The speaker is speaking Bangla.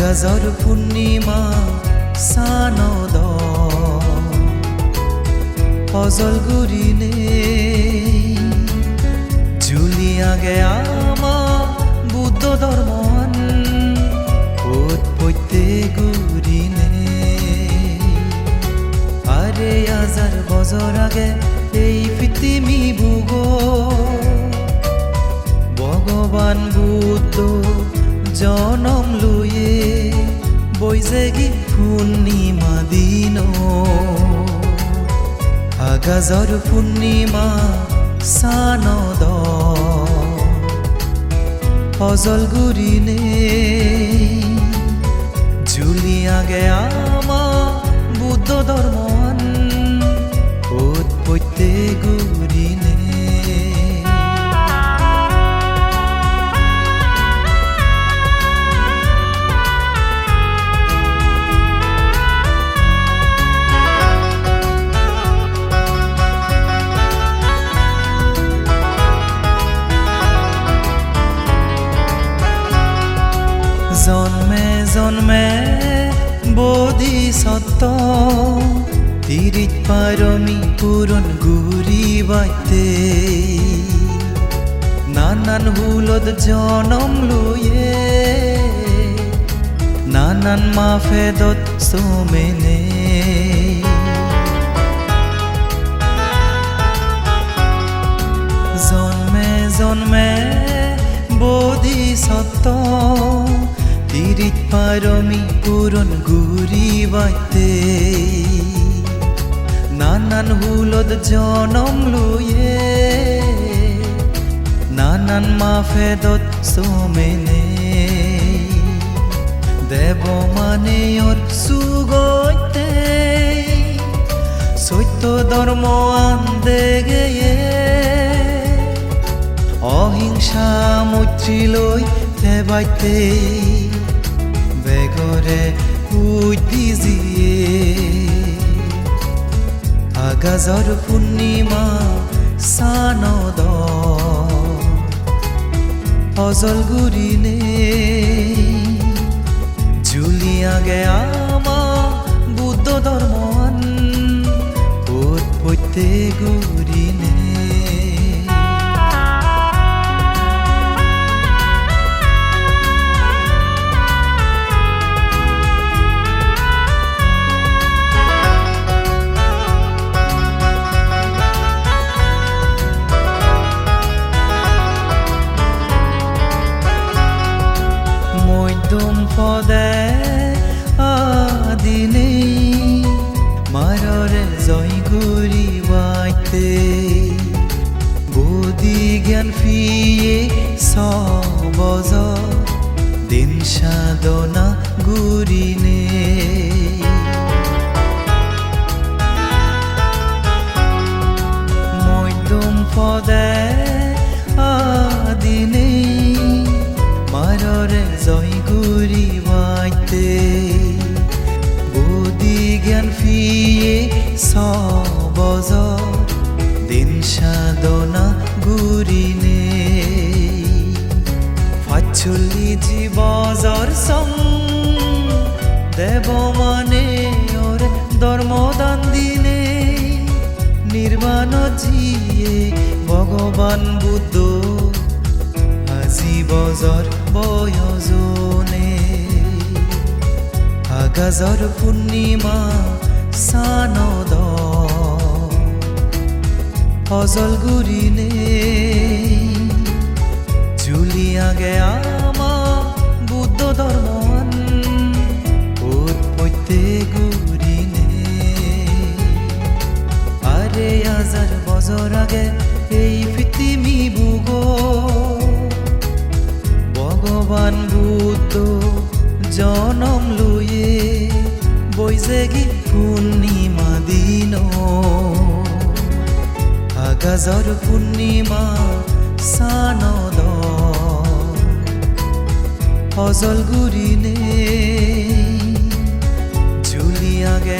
আগাজর পূর্ণিমা সানদ। ফজল গুরিনে জুলিয়া গে আমা বুদ্ধ ধর্মন। উৎপত্তি গুরিনে আরে হাজার বছর আগে এই পৃথিবী ভূগ ভগবান বুদ্ধ জনম লুয়ে বৈজাগী পূর্ণিমা দিন। আগাজর পূর্ণিমা সানদ ফজল গুরিনে জুলিয়া গে আমা বুদ্ধ ধর্মন বোধি সত্য তিরিত পারমি পূরণ গুরি বাইতে নানান হুলত জনম লুয়ে নানান মাফেদত সোমেনে জন্মে জন্মে বোধি সত্য তিরিত পারমি পূরণ গুরি বাইতে নানান হুলত জনম লুয়ে নানান মাফেদত সোমেনে দেব মানে সুগতে সত্য ধর্ম আন্দে গেয়ে অহিংসা মৈত্ৰী লৈ থেবাইতে বেগৰে উঠি যিয়ে আগাজৰ পূৰ্ণিমা চানদ ফজল গুৰিনে জুলিয়া গে আমা বুদ্ধ ধৰ্মন উৎপত্তি গুৰিনে সবজ দিন সাধনা গুরিনে মধ্যম পদে আদিনে মাররে জয় গুরি বাইতে। বুদ্ধি জ্ঞান ফিয়ে সবজ দিন সাধনা গুরিনে ফাচুলি জীবজর সং। দেব মানে ওর ধর্মদান দিনে। নির্মাণ জিয়ে ভগবান বুদ্ধ। আজি বজর বয়জনে। আগাজর পূর্ণিমা সানদ। ফজল গুরিনে জুলিয়া গে আমা বুদ্ধ ধর্মন উৎপত্তি গুরিনে আরে হাজার বছর আগে এই পৃথিবী ভূগ ভগবান বুদ্ধ জনম লুয়ে বৈজাগী পূর্ণিমা দিন আগাজর পূর্ণিমা সানদ ফজল গুরি নে জুলিয়া গে